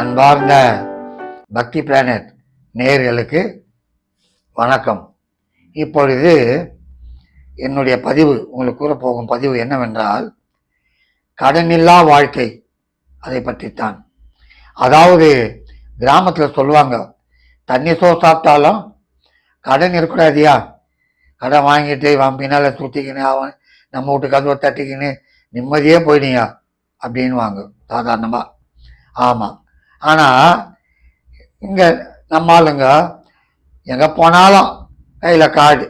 அன்பார்ந்த பக்தி பிளானட் நேயர்களுக்கு வணக்கம். இப்பொழுது என்னுடைய பதிவு உங்களுக்கு கூற போகும் பதிவு என்னவென்றால் கடனில்லா வாழ்க்கை அதை பற்றித்தான். அதாவது கிராமத்தில் சொல்லுவாங்க தண்ணி சோ சாப்பிட்டாலும் கடன் இருக்கக்கூடாதியா? கடன் வாங்கிட்டு அவன் பின்னால் சுற்றிக்கின்னு அவன் நம்ம வீட்டு கதவை தட்டிக்கின்னு நிம்மதியே போயிடுங்க அப்படின்வாங்க சாதாரணமாக ஆமாம் ஆனால் இங்கே நம்ம ஆளுங்க எங்கே போனாலும் கையில் காடு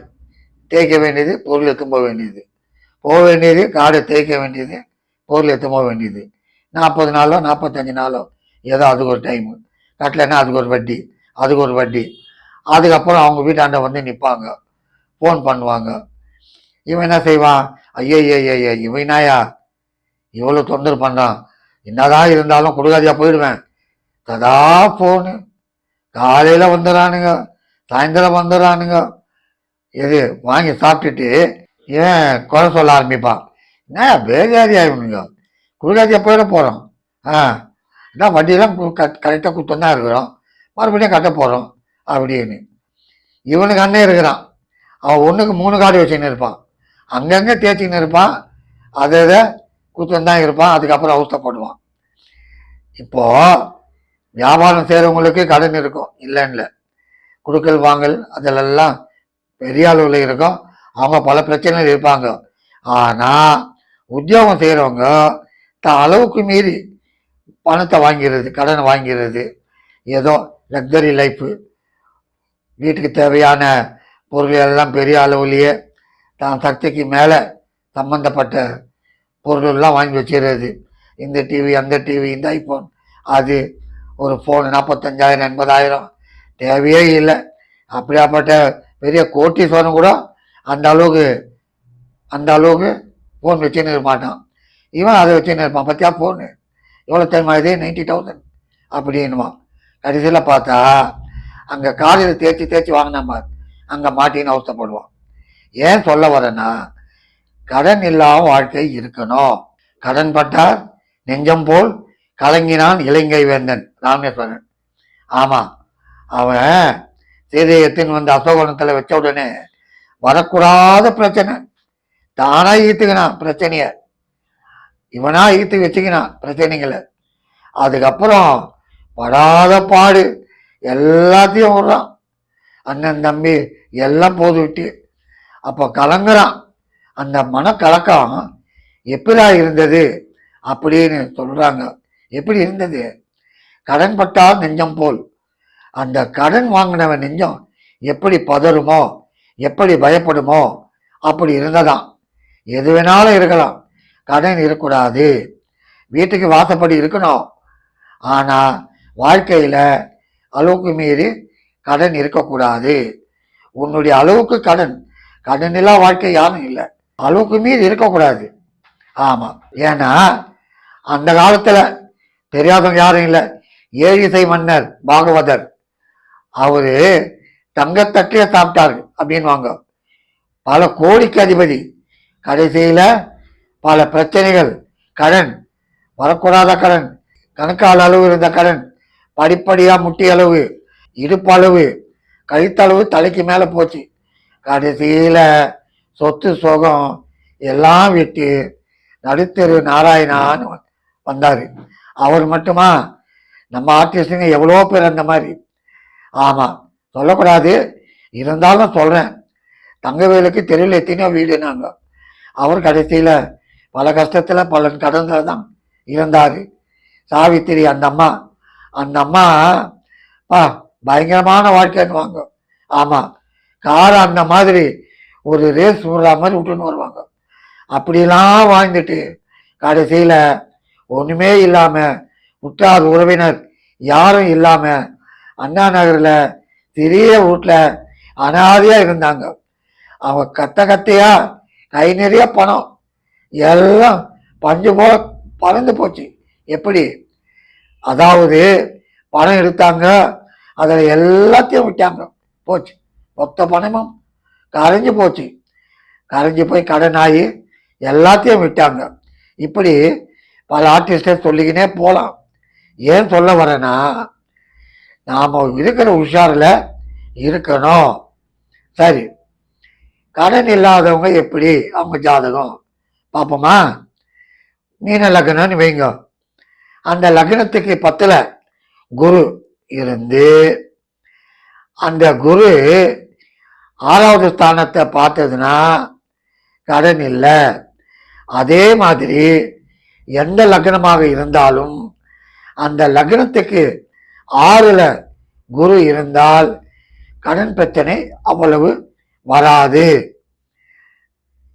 தேய்க்க வேண்டியது பொருள் எடுத்து போக வேண்டியது. போக வேண்டியது காடு தேய்க்க வேண்டியது பொருள் எடுத்து போக வேண்டியது. நாற்பது நாளோ நாற்பத்தஞ்சு நாளோ ஏதோ அதுக்கு ஒரு டைமு கட்டலைன்னா அதுக்கு ஒரு வட்டி அதுக்கு ஒரு வட்டி. அதுக்கப்புறம் அவங்க வீட்டாண்ட வந்து நிற்பாங்க ஃபோன் பண்ணுவாங்க. இவன் என்ன செய்வான்? ஐயோ ஐயோ இவனாயா இவ்வளோ தொந்தரவு பண்ணான் என்னதான் இருந்தாலும் கொடுக்காதியா போயிடுவேன் கதா ஃபோனு காலையில் வந்துடுறானுங்க சாயந்தரம் வந்துடுறானுங்க இது வாங்கி சாப்பிட்டுட்டு ஏன் குறை சொல்ல ஆரம்பிப்பான் என்ன பேஜாரியா இவனுங்க கொடுக்காதியா போயிட போகிறோம் ஆ இதான் வண்டியெல்லாம் கரெக்டாக கொடுத்து இருக்கிறோம் மறுபடியும் கட்ட போகிறோம் அப்படின்னு இவனுக்கு அண்ணன் இருக்கிறான் அவன் ஒன்றுக்கு மூணு காடு வச்சுன்னு இருப்பான் அங்கங்கே தேய்ச்சின்னு இருப்பான் அதை இதை கொடுத்துன்னு தான் இருப்பான் அதுக்கப்புறம் அவஸ்தப்படுவான் இப்போது வியாபாரம் செய்கிறவங்களுக்கு கடன் இருக்கும். இல்லைன்னு குடுக்கல் கொடுக்கல் வாங்கல் அதிலெல்லாம் பெரிய அளவில் இருக்கும். அவங்க பல பிரச்சனைகள் இருப்பாங்க. ஆனால் உத்தியோகம் செய்கிறவங்க த அளவுக்கு மீறி பணத்தை வாங்கிறது கடனை வாங்கிறது ஏதோ லக்ஸரி லைஃப்பு வீட்டுக்கு தேவையான பொருள் எல்லாம் பெரிய அளவுலேயே தான் சக்திக்கு மேலே சம்மந்தப்பட்ட பொருளெல்லாம் வாங்கி வச்சிடுறது இந்த டிவி அந்த டிவி இந்த ஐஃபோன் அது ஒரு ஃபோன் நாற்பத்தஞ்சாயிரம் எண்பதாயிரம். தேவையே இல்லை. அப்படியாப்பட்ட பெரிய கோட்டீஸ்வரன் கூட அந்த அளவுக்கு அந்த அளவுக்கு ஃபோன் வச்சுன்னு இருக்க மாட்டான். இவன் அதை வச்சுன்னு இருப்பான். பத்தியா ஃபோனு எவ்வளோ தெரியுமா இதே? நைன்டி தௌசண்ட் அப்படின்னுவான். கடைசியில் பார்த்தா அங்கே காலையில் தேய்ச்சி தேய்ச்சி வாங்கினா பார் அங்கே மாட்டின்னு அவஸ்தப்படுவான். ஏன் சொல்ல வரேன்னா கடன் இல்லாமல் வாழ்க்கை இருக்கணும். கடன் பட்டார் நெஞ்சம் போல் கலங்கினான் இலங்கை வேந்தன் ராமேஸ்வரன். ஆமாம் அவன் சீதையை வந்து அசோகனத்தில் வச்ச உடனே வரக்கூடாத பிரச்சனை. தானா ஈத்துக்கினான் பிரச்சனைய. இவனா ஈத்து வச்சுக்கினான் பிரச்சனைகளை. அதுக்கப்புறம் படாத பாடு. எல்லாத்தையும் விடுறான் அண்ணன் தம்பி எல்லாம் போது விட்டு. அப்போ கலங்குறான். அந்த மனக்கலக்கம் எப்படா இருந்தது அப்படின்னு சொல்கிறாங்க எப்படி இருந்தது? கடன் பட்டால் நெஞ்சம் போல். அந்த கடன் வாங்கினவன் நெஞ்சம் எப்படி பதறுமோ எப்படி பயப்படுமோ அப்படி இருந்ததாம். எது வேணாலும் இருக்கலாம். கடன் இருக்கக்கூடாது. வீட்டுக்கு வாசப்படி இருக்கணும். ஆனால் வாழ்க்கையில் அளவுக்கு மீறி கடன் இருக்கக்கூடாது. உன்னுடைய அளவுக்கு கடன். கடன் இல்லா வாழ்க்கை யாரும் இல்லை. அளவுக்கு மீறி இருக்கக்கூடாது. ஆமாம் ஏன்னா அந்த காலத்தில் தெரியாதவங்க யாரும் இல்லை. ஏழிசை மன்னர் பாகவதர். அவரு தங்கத்தட்டில சாப்பிட்டாரு அப்படின்வாங்க பல கோடிக்கு அதிபதி. கடைசியில பல பிரச்சனைகள். கடன். வரக்கூடாத கடன். கணக்கால் அளவு இருந்த கடன். படிப்படியா முட்டி அளவு. இடுப்பளவு கழுத்தளவு தலைக்கு மேல போச்சு. கடைசியில சொத்து சுகம் எல்லாம் விட்டு நடுத்தெரு நாராயணான்னு வந்தாரு. அவர் மட்டுமா? நம்ம ஆர்டிஸ்டுங்க எவ்வளோ பேர் அந்த மாதிரி? ஆமாம் சொல்லக்கூடாது. இருந்தாலும் சொல்கிறேன் தங்கவேலுக்கு தெருவில் எத்தனையோ வீடுனாங்க அவர் கடைசியில் பல கஷ்டத்தில் பல கடந்தால் தான் இருந்தாரு. சாவித்திரி அந்த அம்மா. அந்த அம்மா பா பயங்கரமான வாழ்க்கைன்னுவாங்க ஆமாம் காரை அந்த மாதிரி ஒரு ரேஸ் விடுற மாதிரி விட்டுன்னு வருவாங்க. அப்படிலாம் வாழ்ந்துட்டு கடைசியில் ஒன்றுமே இல்லாமல் உற்றார் உறவினர் யாரும் இல்லாமல் அண்ணா நகரில் சிறிய வீட்டில் அனாதையாக இருந்தாங்க. அவங்க கத்த கத்தையா கை நிறைய பணம் எல்லாம் பஞ்சு போல பறந்து போச்சு. எப்படி? அதாவது பணம் எடுத்தாங்க அதில் எல்லாத்தையும் விட்டாங்க. போச்சு. மொத்த பணமும் கரைஞ்சி போச்சு. கரைஞ்சி போய் கடன் ஆகி எல்லாத்தையும் விட்டாங்க. இப்படி பல ஆர்டிஸ்டை சொல்லிக்கினே போகலாம் ஏன் சொல்ல வரேன்னா நாம் இருக்கிற உஷாரில் இருக்கணும். சரி. கடன் இல்லாதவங்க எப்படி அவங்க ஜாதகம்? பார்ப்போமா மீன லக்னம்னு வைங்க. அந்த லக்னத்துக்கு பத்தில் குரு இருந்து அந்த குரு ஆறாவது ஸ்தானத்தை பார்த்ததுன்னா கடன் இல்லை. அதே மாதிரி எந்த லக்னமாக இருந்தாலும் அந்த லக்னத்துக்கு ஆறுல குரு இருந்தால் கடன் பிரச்சனை அவ்வளவு வராது.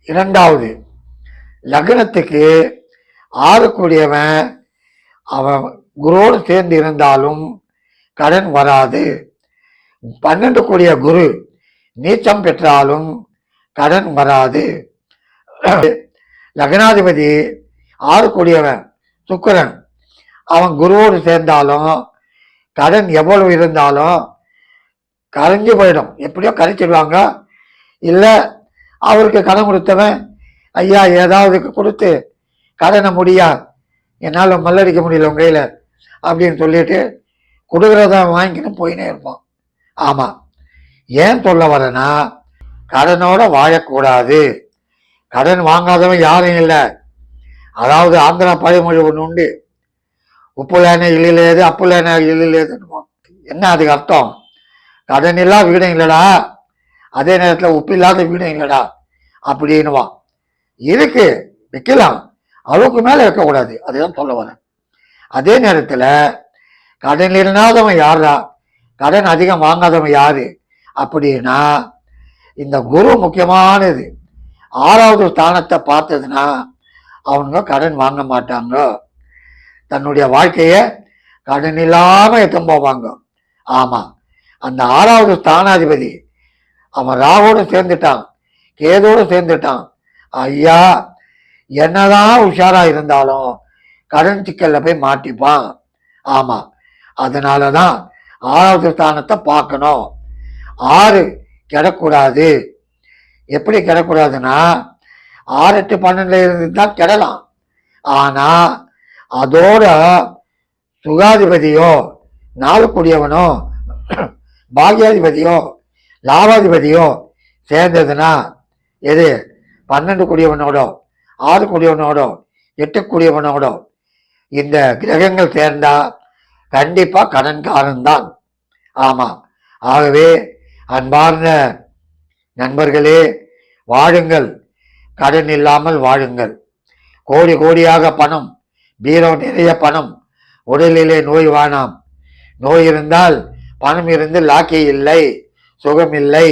இரண்டாவது லக்னத்துக்கு ஆறக்கூடியவன் அவன் குருவோடு சேர்ந்து இருந்தாலும் கடன் வராது. பன்னெண்டு கூடிய குரு நீச்சம் பெற்றாலும் கடன் வராது. லக்னாதிபதி ஆறு சுக்கரன். அவன் குருவோடு சேர்ந்தாலும் கடன் எவ்வளவு இருந்தாலும் கரைஞ்சு போயிடும். எப்படியோ கரைச்சிடுவாங்க. இல்லை அவருக்கு கடன் கொடுத்தவன் ஐயா ஏதாவது கொடுத்து கடனை முடியா? என்னால் மல்லடிக்க முடியல உங்க கையில் அப்படின்னு சொல்லிட்டு கொடுக்குறத வாங்கிக்கணும் போயினே இருப்பான். ஆமாம் ஏன் சொல்ல வரேன்னா கடனோட வாழக்கூடாது. கடன் வாங்காதவன் யாரும் இல்லை. அதாவது ஆந்திரா பழமொழி ஒன்று உண்டு. உப்புலேன இல்லையிலேது அப்புலேன அப்பு என்ன அதுக்கு அர்த்தம்? கடன் வீடும் இல்லைடா. அதே நேரத்தில் உப்பு இல்லாத வீடும் இல்லைடா. அப்படின்னுவான் இருக்கு. வைக்கலாம். அளவுக்கு மேலே வைக்கக்கூடாது அதுதான் சொல்ல வரேன். அதே நேரத்தில் கடன் இல்லாதவன் யாரா கடன் அதிகம் வாங்காதவன் யாரு? அப்படின்னா இந்த குரு முக்கியமானது. ஆறாவது ஸ்தானத்தை பார்த்ததுன்னா அவங்க கடன் வாங்க மாட்டாங்க. தன்னுடைய வாழ்க்கையை கடன் இல்லாமல் எத்தம் போவாங்க. ஆமாம் அந்த ஆறாவது ஸ்தானாதிபதி அவன் ராவோடு சேர்ந்துட்டான் கேதோடு சேர்ந்துட்டான். ஐயா என்னதான் உஷாராக இருந்தாலும் கடன் சிக்கலில் போய் மாட்டிப்பான். ஆமாம் அதனால தான் ஆறாவது ஸ்தானத்தை பார்க்கணும். ஆறு கிடக்கூடாது. எப்படி கிடக்கூடாதுன்னா ஆறு எட்டு பன்னெண்டுல இருந்து தான் கெடலாம். ஆனா அதோட சுகாதிபதியோ நாளுக்குடியவனோ பாகியாதிபதியோ லாபாதிபதியோ சேர்ந்ததுன்னா எது? பன்னெண்டு கூடியவனோடோ ஆறு கூடியவனோடோ எட்டு கூடியவனோடோ இந்த கிரகங்கள் சேர்ந்தா கண்டிப்பாக கடன்காரன்தான். ஆமாம் ஆகவே அன்பார்ந்த நண்பர்களே வாழுங்கள். கடன் இல்லாமல் வாழுங்கள். கோடி கோடியாக பணம் பீரோ நிறைய பணம் உடலிலே நோய் வானாம் நோய் இருந்தால் பணம் இருந்து லாக்கி இல்லை சுகம் இல்லை.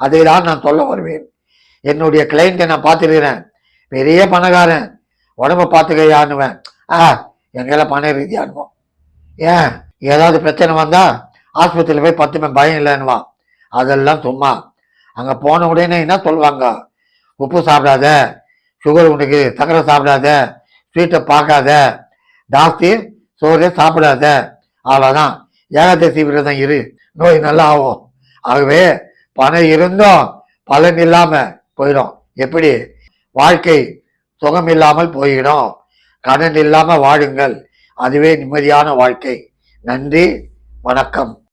அதை தான் நான் சொல்ல வருவேன். என்னுடைய கிளைண்ட்டை நான் பார்த்துருக்கிறேன் பெரிய பணக்காரன். உடம்ப பார்த்துக்கையானுவேன். ஆ எங்களை பண ரீதியானுவோம் ஏன்? ஏதாவது பிரச்சனை வந்தால் ஆஸ்பத்திரியில் போய் பத்து பயம் இல்லைன்னுவான் அதெல்லாம் சும்மா. அங்கே போன உடனே என்ன சொல்லுவாங்க உப்பு சாப்பிடாத சுகர் உனக்கு சக்கரை சாப்பிடாத ஸ்வீட்டை பார்க்காத ஜாஸ்தி சோறு சாப்பிடாத. அவ்வளோதான் ஏகாதசி விரதம் இரு. நோய் நல்லா ஆகும். ஆகவே பணம் இருந்தும் பலன் இல்லாமல் போயிடும். எப்படி? வாழ்க்கை சுகம் இல்லாமல் போயிடும். கடன் இல்லாமல் வாழுங்கள். அதுவே நிம்மதியான வாழ்க்கை. நன்றி. வணக்கம்.